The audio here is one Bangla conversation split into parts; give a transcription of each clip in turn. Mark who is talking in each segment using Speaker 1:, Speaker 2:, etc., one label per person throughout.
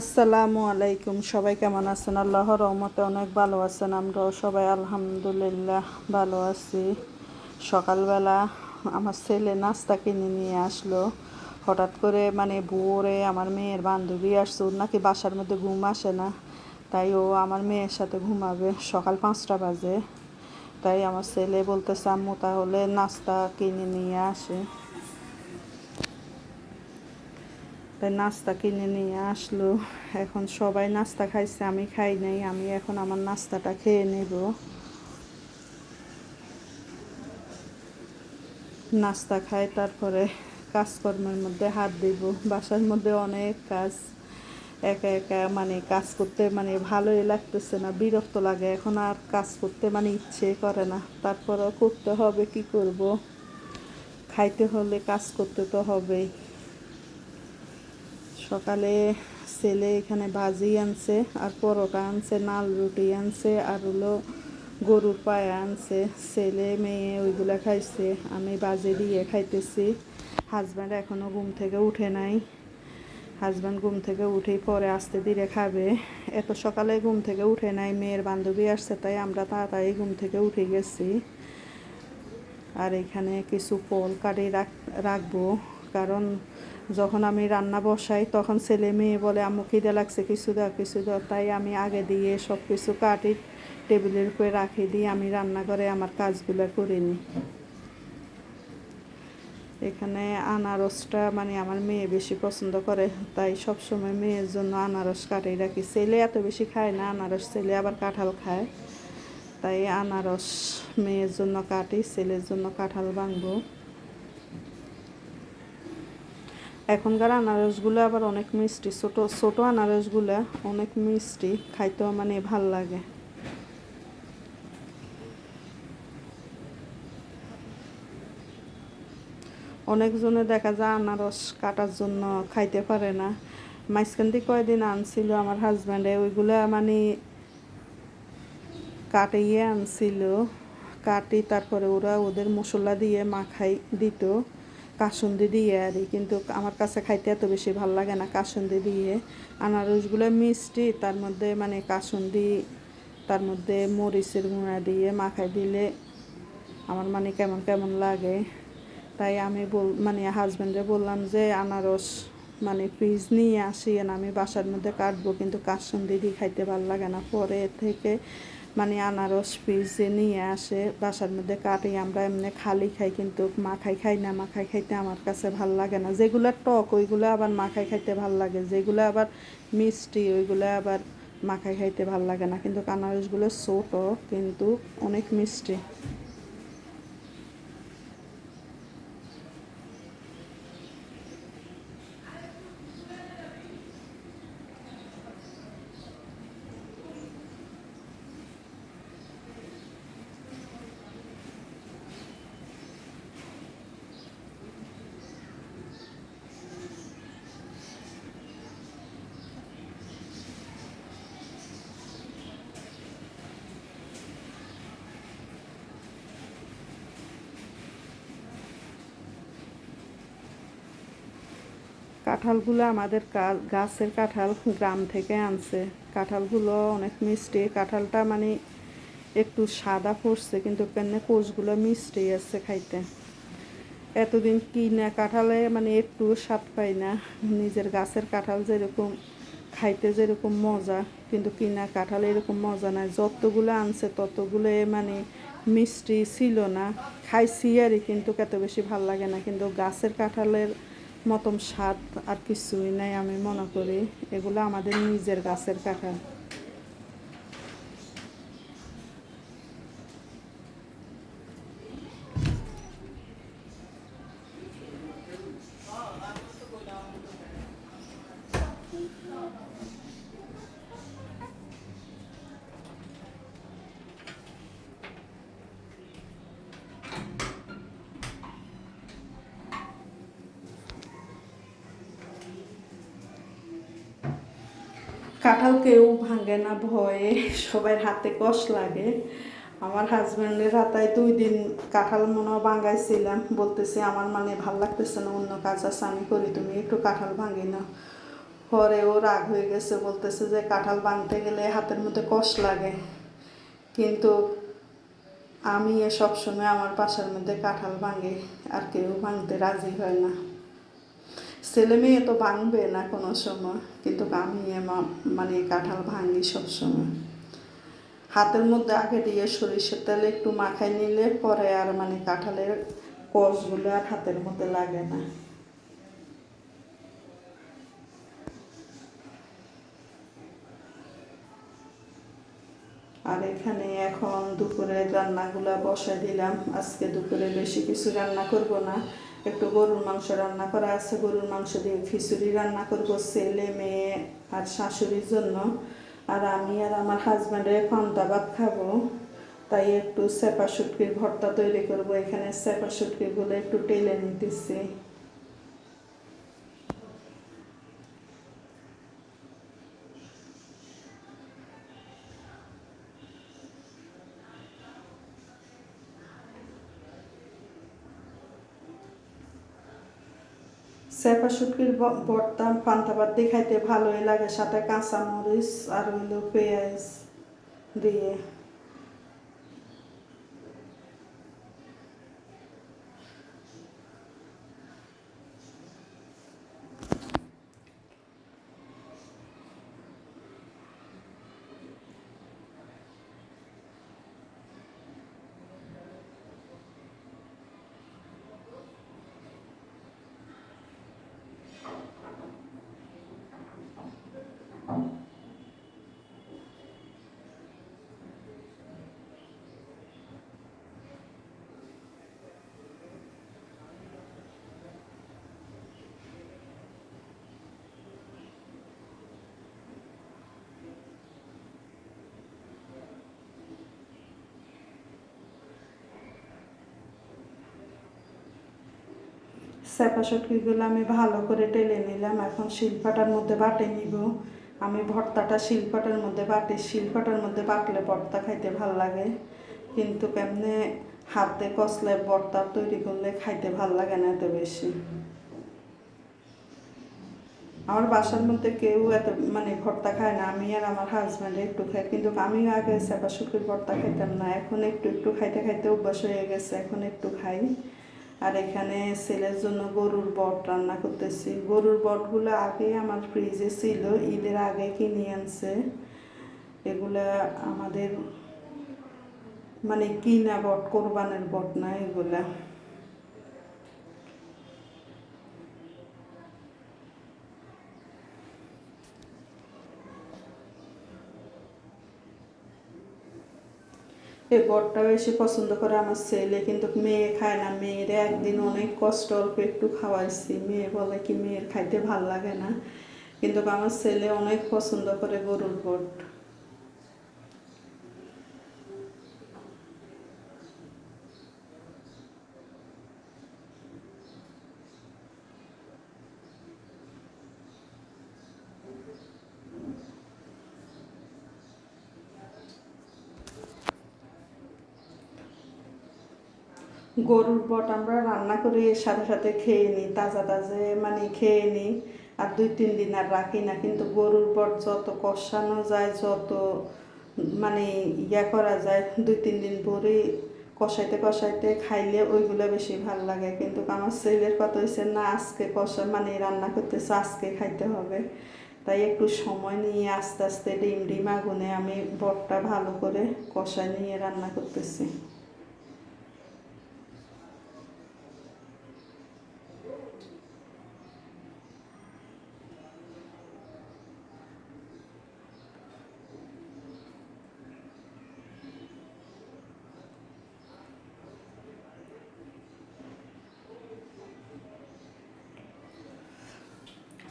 Speaker 1: আসসালামু আলাইকুম, সবাই কেমন আছেন? আল্লাহ রহমতে অনেক ভালো আছেন, আমরাও সবাই আলহামদুলিল্লাহ ভালো আছি। সকালবেলা আমার ছেলে নাস্তা কিনে নিয়ে আসলো। হঠাৎ করে মানে ভোরে আমার মেয়ের বান্ধবী আসছে, ওর নাকি বাসার মধ্যে ঘুম আসে না, তাই ও আমার মেয়ের সাথে ঘুমাবে, সকাল পাঁচটা বাজে। তাই আমার ছেলে বলতেছে, আম্মু, তাহলে নাস্তা কিনে নিয়ে আসে। তাই নাস্তা কিনে নিয়ে আসলো। এখন সবাই নাস্তা খাইছে, আমি খাই নাই, আমি এখন আমার নাস্তাটা খেয়ে নেব। নাস্তা খাই, তারপরে কাজকর্মের মধ্যে হাত দিব। বাসার মধ্যে অনেক কাজ, একা একা মানে কাজ করতে মানে ভালোই লাগতেছে না, বিরক্ত লাগে। এখন আর কাজ করতে মানে ইচ্ছে করে না। তারপরেও করতে হবে, কি করব? খাইতে হলে কাজ করতে তো হবেই। সকালে ছেলে এখানে ভাজি আনছে, আর পরোটা আনছে, নাল রুটি আনছে, আর হলো গরুর পায়া আনছে। ছেলে, মেয়ে ওইগুলা খাইছে, আমি বাজে দিয়ে খাইতেছি। হাজব্যান্ড এখনও ঘুম থেকে উঠে নাই। হাজব্যান্ড ঘুম থেকে উঠেই পরে আসতে ধীরে খাবে। এত সকালে ঘুম থেকে উঠে নাই, মেয়ের বান্ধবী আসছে, তাই আমরা তাড়াতাড়ি ঘুম থেকে উঠে গেছি। আর এখানে কিছু ফল কাটি রাখ, রাখব, কারণ যখন আমি রান্না বসাই, তখন ছেলে মেয়ে বলে, আম্মু, খিদে লাগছে, কিছু দাও কিছু দাও। তাই আমি আগে দিয়ে সব কিছু কাটি, টেবিলের উপরে রাখি, দিয়ে আমি রান্নাঘরে আমার কাজগুলো করে নিই। এখানে আনারসটা মানে আমার মেয়ে বেশি পছন্দ করে, তাই সব সময় মেয়ের জন্য আনারস কাটিয়ে রাখি। ছেলে এত বেশি খায় না, আনারস ছেলে আবার কাঁঠাল খায়। তাই আনারস মেয়ের জন্য কাটি, ছেলের জন্য কাঁঠাল ভাঙবো। এখনকার আনারসগুলো আবার অনেক মিষ্টি। ছোটো ছোটো আনারসগুলো অনেক মিষ্টি, খাইতেও মানে ভালো লাগে। অনেকজনে দেখা যায় আনারস কাটার জন্য খাইতে পারে না। মাঝখান থেকে কয়দিন আনছিল আমার হাজব্যান্ডে ওইগুলো মানে কাটিয়ে আনছিল। কাটি তারপরে ওরা ওদের মশলা দিয়ে মাখাই দিত। কাসুন্দি দিয়ে আর কিন্তু আমার কাছে খাইতে এত বেশি ভালো লাগে না কাসুন্দি দিয়ে। আনারসগুলো মিষ্টি, তার মধ্যে মানে কাসুন্দি, তার মধ্যে মরিচের গুঁড়া দিয়ে মাখাই দিলে আমার মানে কেমন কেমন লাগে। তাই আমি বল মানে হাজব্যান্ডে বললাম যে আনারস মানে ফ্রিজ নিয়ে আসি আমি বাসার মধ্যে কাটবো, কিন্তু কাসুন্দি দিয়ে খাইতে ভালো লাগে না। পরে থেকে মানে আনারস ফ্রিজে নিয়ে আসে, বাসার মধ্যে কাটি, আমরা এমনি খালি খাই, কিন্তু মাখাই খাই না, মাখাই খাইতে আমার কাছে ভালো লাগে না। যেগুলো টক, ওইগুলো আবার মাখাই খাইতে ভালো লাগে। যেগুলো আবার মিষ্টি, ওইগুলো আবার মাখাই খাইতে ভালো লাগে না। কিন্তু আনারসগুলো ছোটো, কিন্তু অনেক মিষ্টি। কাঁঠালগুলো আমাদের গাছের কাঁঠাল গ্রাম থেকে আনছে। কাঁঠালগুলো অনেক মিষ্টি। কাঁঠালটা মানে একটু সাদা পড়ছে, কিন্তু কেন কোষগুলো মিষ্টি আছে খাইতে। এতদিন কিনা কাঁঠালে মানে একটু স্বাদ পাই না। নিজের গাছের কাঁঠাল যেরকম খাইতে যেরকম মজা, কিন্তু কিনা কাঁঠাল এরকম মজা নাই। যতগুলো আনছে ততগুলো মানে মিষ্টি ছিল না। খাইছি আরই কিন্তু এত বেশি ভালো লাগে না। কিন্তু গাছের কাঁঠালের মতন স্বাদ আর কিছুই নাই আমি মনে করি এগুলো আমাদের নিজের গাছের কাঁঠাল। কাঁঠাল কেউ ভাঙে না ভয়ে সবার হাতে কষ লাগে। আমার হাজব্যান্ডের হাতায় দুই দিন কাঁঠাল মনে ভাঙাইছিলাম, বলতেছে, আমার মানে ভালো লাগতেছে না, অন্য কাজ আছে, আমি করি, তুমি একটু কাঁঠাল ভাঙি না পরে ও রাগ হয়ে গেছে, বলতেছে যে, কাঁঠাল ভাঙতে গেলে হাতের মধ্যে কষ লাগে। কিন্তু আমি সবসময় আমার পাশের মধ্যে কাঁঠাল ভাঙে, আর কেউ ভাঙতে রাজি হয় না। ছেলে মেয়ে তো ভাঙবে না কোনো সময়, কিন্তু আমি মানে কাঁঠাল ভাঙি সবসময় হাতের মধ্যে আগে দিয়ে সরিষার তেল একটু মাখাই নিলে পরে আর মানে কাঁঠালের কষগুলো আর হাতের মধ্যে লাগে না। আর এখানে এখন দুপুরে রান্নাগুলা বসাই দিলাম, আজকে দুপুরে বেশি কিছু রান্না করব না। একটু গরুর মাংস রান্না করা আছে, গরুর মাংস দিয়ে খিচুড়ি রান্না করব ছেলে, মেয়ে আর শাশুড়ির জন্য। আর আমি আর আমার হাজব্যান্ডের পান্তা ভাত খাব। তাই একটু সেপা শুটকির ভর্তা তৈরি করব। এখানে সেপা শুটকিগুলো একটু টেলে নিতেছি। সেপা শুটকির ভর্তা পান্তা ভাত দিয়ে ভালোই লাগে, সাথে কাঁচা মরিচ আর হইল পেঁয়াজ দিয়ে। সেপা শুটকিগুলো আমি ভালো করে টেলে নিলাম। এখন শিলপাটার মধ্যে বাটে নিব। আমি ভর্তাটা শিলপাটার মধ্যে বাটি, শিলপাটার মধ্যে বাটলে ভর্তা খাইতে ভালো লাগে। কিন্তু কেমনে হাতে কষলে ভর্তা তৈরি করলে খাইতে ভালো লাগে না এত বেশি। আমার বাসার মধ্যে কেউ এত মানে ভর্তা খায় না। আমি আর আমার হাজব্যান্ড একটু খাই। কিন্তু আমি আগে সেপা শুকির ভর্তা খাইতাম না। এখন একটু একটু খাইতে খাইতে অভ্যাস হয়ে গেছে। এখন একটু খাই। আর এখানে ছেলের জন্য গরুর বট রান্না করতেছি। গরুর বটগুলো আগে আমার ফ্রিজে ছিল, ঈদের আগে কিনে আনছে। এগুলা আমাদের মানে কিনা বট, কোরবানের বট না এগুলা। এই বটটা বেশি পছন্দ করে আমার ছেলে কিন্তু মেয়ে খায় না। মেয়ের একদিন অনেক কষ্ট অল্প একটু খাওয়াইছি। মেয়ে বলে কি মেয়ের খাইতে ভালো লাগে না। কিন্তু আমার ছেলে অনেক পছন্দ করে গরুর বট। গরুর বট আমরা রান্না করে সাথে সাথে খেয়ে নিই, তাজা তাজা মানে খেয়ে নিই। আর দুই, তিন দিন আর রাখি না, কিন্তু গরুর বট যত কষানো যায়, যত মানে ইয়া করা যায়, দুই, তিন দিন পরে কষাইতে কষাইতে খাইলে ওইগুলো বেশি ভালো লাগে। কিন্তু আমার ছেলের কথা হয়েছে না, আজকে কষা মানে রান্না করতেছে, আজকে খাইতে হবে। তাই একটু সময় নিয়ে আস্তে আস্তে ডিম ডিম আগুনে আমি বটটা ভালো করে কষায় নিয়ে রান্না করতেছি।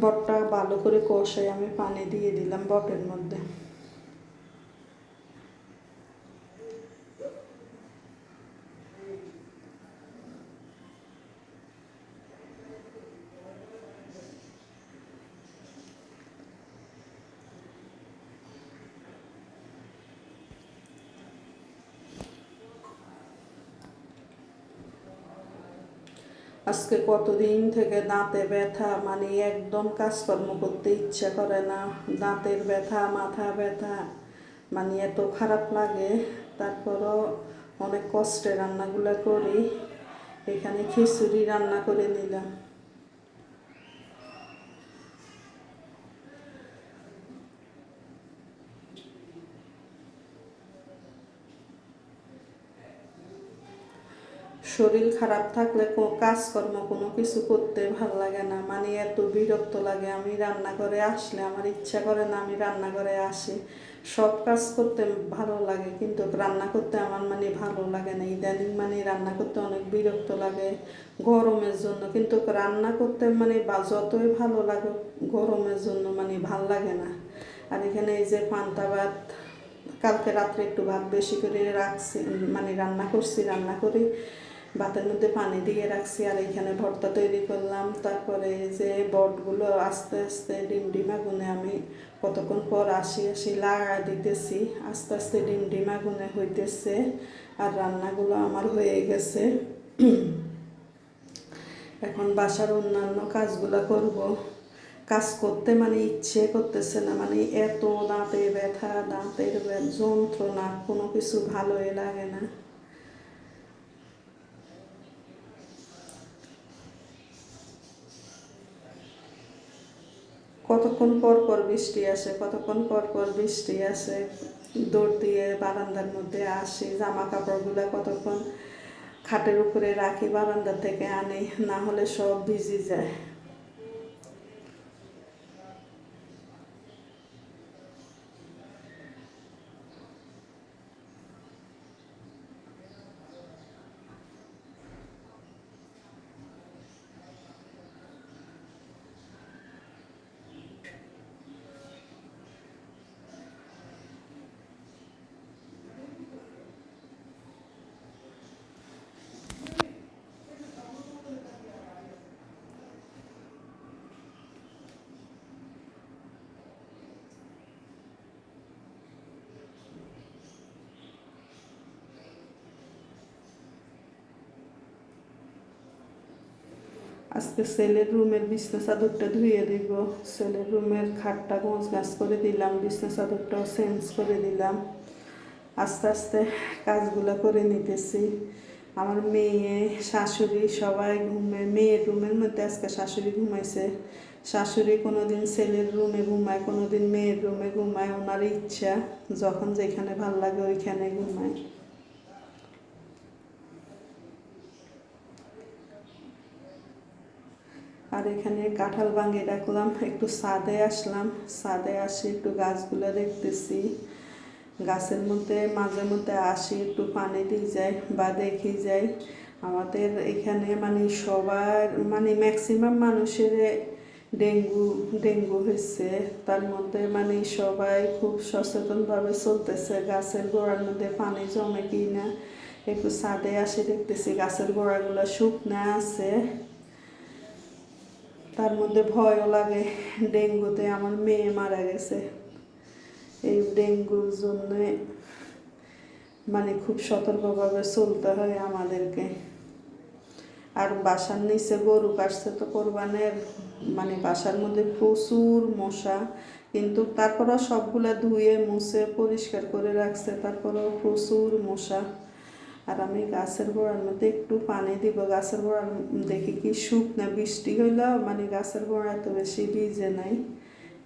Speaker 1: বটটা ভালো করে কষাই আমি পানি দিয়ে দিলাম বটের মধ্যে। আজকে কতদিন থেকে দাঁতে ব্যথা মানে একদম কাজকর্ম করতে ইচ্ছা করে না। দাঁতের ব্যথা, মাথা ব্যথা মানে এত খারাপ লাগে। তারপরও অনেক কষ্টে রান্নাগুলো করি। এখানে খিচুড়ি রান্না করে নিলাম। শরীর খারাপ থাকলে কাজকর্ম, কোনো কিছু করতে ভালো লাগে না। মানে এত বিরক্ত লাগে। আমি রান্নাঘরে আসলে আমার ইচ্ছা করে না আমি রান্নাঘরে আসি। সব কাজ করতে ভালো লাগে, কিন্তু রান্না করতে আমার মানে ভালো লাগে না। ইদানিং মানে রান্না করতে অনেক বিরক্ত লাগে গরমের জন্য। কিন্তু রান্না করতে মানে বা যতই ভালো লাগে গরমের জন্য মানে ভালো লাগে না। আর এখানে এই যে পান্তা ভাত, কালকে রাত্রে একটু ভাত বেশি করে রাখছি মানে রান্না করছি, রান্না করি। ভাতের মধ্যে পানি দিয়ে রাখছি আর এখানে ভর্তা তৈরি করলাম। তারপরে যে বটগুলো আস্তে আস্তে ডিম ডিম আগুনে আমি কতক্ষণ পর আসি আসি লাগা দিতেছি। আস্তে আস্তে ডিম ডিম আগুনে হইতেছে আর রান্নাগুলো আমার হয়ে গেছে। এখন বাসার অন্যান্য কাজগুলো করব। কাজ করতে মানে ইচ্ছে করতেছে না মানে এত দাঁতে ব্যথা, দাঁতের যন্ত্রণা, কোনো কিছু ভালোই লাগে না। কতক্ষণ পর পর বৃষ্টি আসে, কতক্ষণ পর পর বৃষ্টি আসে, দৌড় দিয়ে বারান্দার মধ্যে আসি জামা কাপড়গুলো কতক্ষণ খাটের উপরে রাখি, বারান্দা থেকে আনি, না হলে সব ভিজে যায়। আজকে সেলের রুমের বিছনা চাদরটা ধুয়ে দিব। সেলের রুমের খাটটা গোছ গাছ করে দিলাম, বিছনা চাদরটাও চেঞ্জ করে দিলাম। আস্তে আস্তে কাজগুলো করে নিতেছি। আমার মেয়ে, শাশুড়ি সবাই ঘুমে, মেয়ের রুমের মধ্যে আজকে শাশুড়ি ঘুমাইছে। শাশুড়ি কোনো দিন ছেলের রুমে ঘুমায় কোনো দিন মেয়ের রুমে ঘুমায়, ওনার ইচ্ছা, যখন যেখানে ভালো লাগে ওইখানে ঘুমায়। আর এখানে কাঁঠাল ভাঙে রাখলাম একটু ছাদে আসলাম, ছাদে আসি একটু গাছগুলো দেখতেছি। গাছের মধ্যে, মাঝে মধ্যে আসি, একটু পানি দিয়ে যাই বা দেখি যাই। আমাদের এখানে মানে সবার মানে ম্যাক্সিমাম মানুষের ডেঙ্গু ডেঙ্গু হয়েছে। তার মধ্যে মানে সবাই খুব সচেতনভাবে চলতেছে, গাছের গোড়ার মধ্যে পানি জমে কি না একটু ছাদে আসে দেখতেছি গাছের গোড়াগুলো শুকনা আছে। তার মধ্যে ভয়ও লাগে। ডেঙ্গুতে আমার মেয়ে মারা গেছে। এই ডেঙ্গুর জন্য মানে খুব সতর্কভাবে চলতে হয় আমাদেরকে। আর বাসার নিচে গরু কাটছে তো কোরবানের মানে বাসার মধ্যে প্রচুর মশা। কিন্তু তারপরও সবগুলা ধুয়ে, মুছে, পরিষ্কার করে রাখছে, তারপরেও প্রচুর মশা। আর আমি গাছের গোড়ার মধ্যে একটু পানি দিব। গাছের গোড়ার দেখি কি সুখ শুকনা বৃষ্টি হইল মানে গাছের গোড়া এত বেশি ভিজে নাই।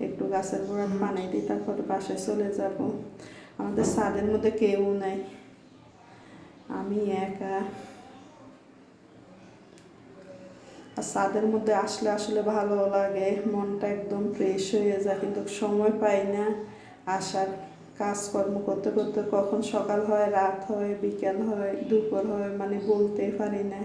Speaker 1: একটু গাছের গোড়ার পানি দিই তারপরে পাশে চলে যাব। আমাদের ছাদের মধ্যে কেউ নাই। আমি একা। আর ছাদের মধ্যে আসলে আসলে ভালো লাগে মনটা একদম ফ্রেশ হয়ে যায় কিন্তু সময় পাই না আসার। কাজকর্ম করতে করতে কখন সকাল হয়, রাত হয়, বিকেল হয়, দুপুর হয় মানে বলতে পারি না।